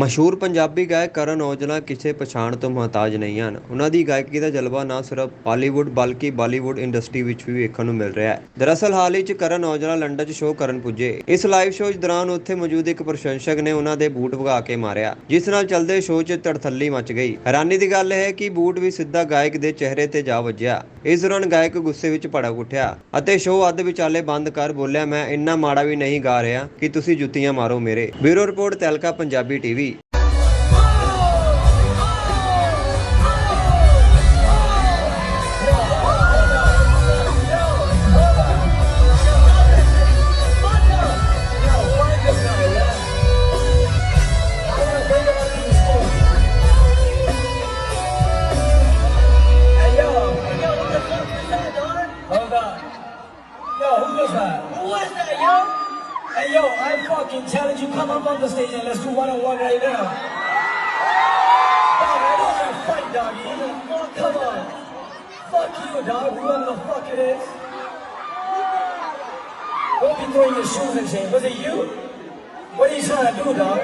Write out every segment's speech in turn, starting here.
ਮਸ਼ਹੂਰ ਪੰਜਾਬੀ ਗਾਇਕ ਕਰਨ ਔਜਲਾ ਕਿਸੇ ਪਛਾਣ ਤੋਂ ਮਹਤਾਜ ਨਹੀਂ ਹਨ। ਉਹਨਾਂ ਦੀ ਗਾਇਕੀ ਦਾ ਜਲਵਾ ਨਾ ਸਿਰਫ ਹਾਲੀਵੁੱਡ ਬਲਕਿ ਬਾਲੀਵੁੱਡ ਇੰਡਸਟਰੀ ਵਿੱਚ ਵੀ ਵੇਖਣ ਨੂੰ ਮਿਲ ਰਿਹਾ ਹੈ। ਦਰਅਸਲ ਹਾਲ ਹੀ 'ਚ ਕਰਨ ਔਜਲਾ ਲੰਡਨ 'ਚ ਸ਼ੋਅ ਕਰਨ ਪੁੱਜੇ। ਇਸ ਲਾਈਵ ਸ਼ੋਅ ਦੌਰਾਨ ਉੱਥੇ ਮੌਜੂਦ ਇੱਕ ਪ੍ਰਸ਼ੰਸਕ ਨੇ ਉਹਨਾਂ ਦੇ ਬੂਟ ਵਗਾ ਕੇ ਮਾਰਿਆ, ਜਿਸ ਨਾਲ ਚਲਦੇ ਸ਼ੋਅ 'ਚ ਤੜਥੱਲੀ ਮਚ ਗਈ। ਹੈਰਾਨੀ ਦੀ ਗੱਲ ਹੈ ਕਿ ਬੂਟ ਵੀ ਸਿੱਧਾ ਗਾਇਕ ਦੇ ਚਿਹਰੇ ਤੇ ਜਾ ਵੱਜਿਆ। ਇਸ ਦੌਰਾਨ ਗਾਇਕ ਗੁੱਸੇ ਵਿੱਚ ਭੜਕ ਉੱਠਿਆ ਅਤੇ ਸ਼ੋਅ ਅੱਧ ਵਿਚਾਲੇ ਬੰਦ ਕਰ ਬੋਲਿਆ, ਮੈਂ ਇੰਨਾ ਮਾੜਾ ਵੀ ਨਹੀਂ ਗਾ ਰਿਹਾ ਕਿ ਤੁਸੀਂ ਜੁੱਤੀਆਂ ਮਾਰੋ ਮੇਰੇ। Bureau report Tehelka Punjabi TV. Yo, who was that? Who was that, yo? Hey yo, I fucking challenge you, come up on the stage and let's do one on one right now. Dog, I don't want to fight, doggy. Come on. Fuck you, dog, whoever the fuck it is. Don't be throwing your shoes and shit. Was it you? What are you trying to do, dog?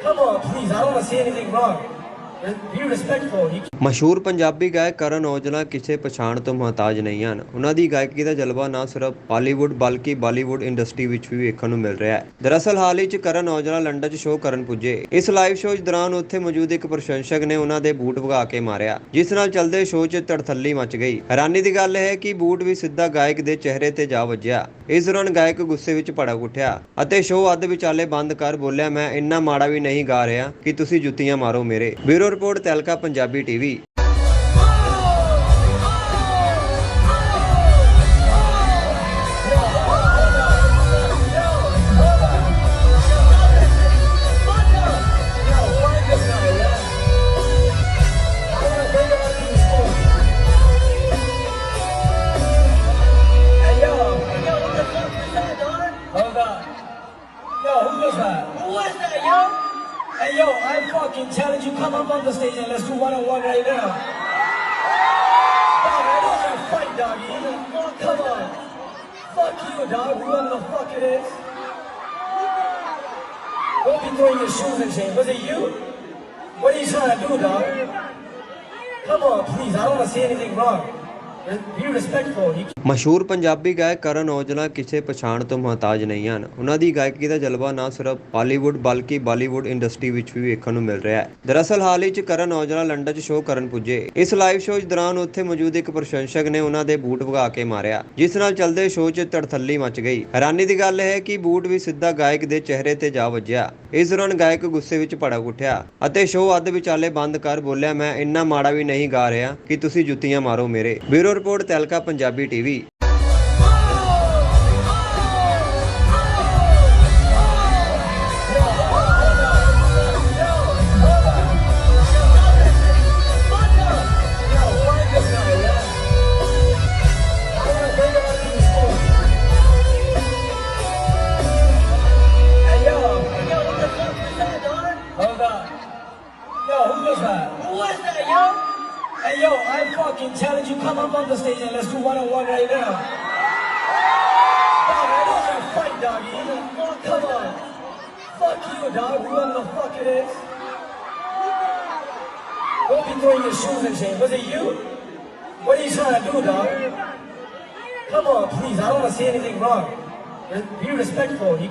Come on, please. I don't want to say anything wrong. ਮਸ਼ਹੂਰ ਪੰਜਾਬੀ ਗਾਇਕ ਕਰਨ ਔਜਲਾ ਕਿਸੇ ਪਛਾਣ ਤੋਂ ਮਹਤਾਜ ਨਹੀਂ ਹਨ। ਉਹਨਾਂ ਦੀ ਗਾਇਕੀ ਦਾ ਜਲਵਾ ਨਾ ਸਿਰਫ ਹਾਲੀਵੁੱਡ ਬਲਕਿ ਬਾਲੀਵੁੱਡ ਇੰਡਸਟਰੀ ਵਿੱਚ ਵੀ ਵੇਖਣ ਨੂੰ ਮਿਲ ਰਿਹਾ ਹੈ। ਦਰਅਸਲ ਹਾਲ ਹੀ 'ਚ ਕਰਨ ਔਜਲਾ ਲੰਡਨ 'ਚ ਸ਼ੋਅ ਕਰਨ ਪੁੱਜੇ। ਇਸ ਲਾਈਵ ਸ਼ੋਅ ਦੌਰਾਨ ਉੱਥੇ ਮੌਜੂਦ ਇੱਕ ਪ੍ਰਸ਼ੰਸਕ ਨੇ ਉਹਨਾਂ ਦੇ ਬੂਟ ਵਗਾ ਕੇ ਮਾਰਿਆ, ਜਿਸ ਨਾਲ ਚੱਲਦੇ ਸ਼ੋਅ 'ਚ ਤੜਥੱਲੀ ਮਚ ਗਈ। ਹੈਰਾਨੀ ਦੀ ਗੱਲ ਹੈ ਕਿ ਬੂਟ ਵੀ ਸਿੱਧਾ ਗਾਇਕ ਦੇ ਚਿਹਰੇ ਤੇ ਜਾ ਵੱਜਿਆ। ਇਸ ਦੌਰਾਨ ਗਾਇਕ ਗੁੱਸੇ ਵਿੱਚ ਭੜਕ ਉੱਠਿਆ ਅਤੇ ਸ਼ੋਅ ਅੱਧ ਵਿਚਾਲੇ ਬੰਦ ਕਰ ਬੋਲਿਆ, ਮੈਂ ਇੰਨਾ ਮਾੜਾ ਵੀ ਨਹੀਂ ਗਾ ਰਿਹਾ ਕਿ ਤੁਸੀਂ ਜੁੱਤੀਆਂ ਮਾਰੋ ਮੇਰੇ। Bureau Report Tehelka Punjabi TV Hey yo, yo, what the fuck is that, dog? Hold on. Yo, who was that? Who was that, yo? Hey yo, I fucking challenge you, come up on the stage and let's do one on one right now. Dog, I don't fight, doggy. Come on. Fuck you, dog, whoever the fuck it is. Don't be throwing your shoes and shit. Was it you? What are you trying to do, dog? Come on, please. I don't want to say anything wrong. ਮਸ਼ਹੂਰ ਪੰਜਾਬੀ ਗਾਇਕ ਕਰਨ ਔਜਲਾ ਕਿਸੇ ਪਛਾਣ ਤੋਂ ਮੁਹਤਾਜ ਨਹੀਂ ਹਨ। ਉਹਨਾਂ ਦੀ ਗਾਇਕੀ ਦਾ ਜਲਵਾ ਨਾ ਸਿਰਫ ਹਾਲੀਵੁੱਡ ਬਲਕਿ ਬਾਲੀਵੁੱਡ ਇੰਡਸਟਰੀ ਵਿੱਚ ਵੀ ਵੇਖਣ ਨੂੰ ਮਿਲ ਰਿਹਾ ਹੈ। ਦਰਅਸਲ ਹਾਲ ਹੀ 'ਚ ਕਰਨ ਔਜਲਾ ਲੰਡਨ 'ਚ ਸ਼ੋਅ ਕਰਨ ਪੁੱਜੇ। ਇਸ ਲਾਈਵ ਸ਼ੋਅ ਦੌਰਾਨ ਉੱਥੇ ਮੌਜੂਦ ਇੱਕ ਪ੍ਰਸ਼ੰਸਕ ਨੇ ਉਹਨਾਂ ਦੇ ਬੂਟ ਵਗਾ ਕੇ ਮਾਰਿਆ, ਜਿਸ ਨਾਲ ਚੱਲਦੇ ਸ਼ੋਅ 'ਚ ਤੜਥੱਲੀ ਮਚ ਗਈ। ਹੈਰਾਨੀ ਦੀ ਗੱਲ ਹੈ ਕਿ ਬੂਟ ਵੀ ਸਿੱਧਾ ਗਾਇਕ ਦੇ ਚਿਹਰੇ ਤੇ ਜਾ ਵੱਜਿਆ। ਇਸ ਦੌਰਾਨ ਗਾਇਕ ਗੁੱਸੇ ਵਿੱਚ ਭੜਕ ਉੱਠਿਆ ਅਤੇ ਸ਼ੋਅ ਅੱਧ ਵਿਚਾਲੇ ਬੰਦ ਕਰ ਬੋਲਿਆ, ਮੈਂ ਇੰਨਾ ਮਾੜਾ ਵੀ ਨਹੀਂ ਗਾ ਰਿਹਾ ਕਿ ਤੁਸੀਂ ਜੁੱਤੀਆਂ ਮਾਰੋ ਮੇਰੇ। Bureau report Tehelka Punjabi TV. Fucking challenge you, come up on the stage and let's do one on one right now. Dog, I don't fight, doggy. Come on. Fuck you, dog, whoever the fuck it is. Don't be throwing your shoes and shit. Was it you? What are you trying to do, dog? Come on, please. I don't want to say anything wrong. Be respectful. You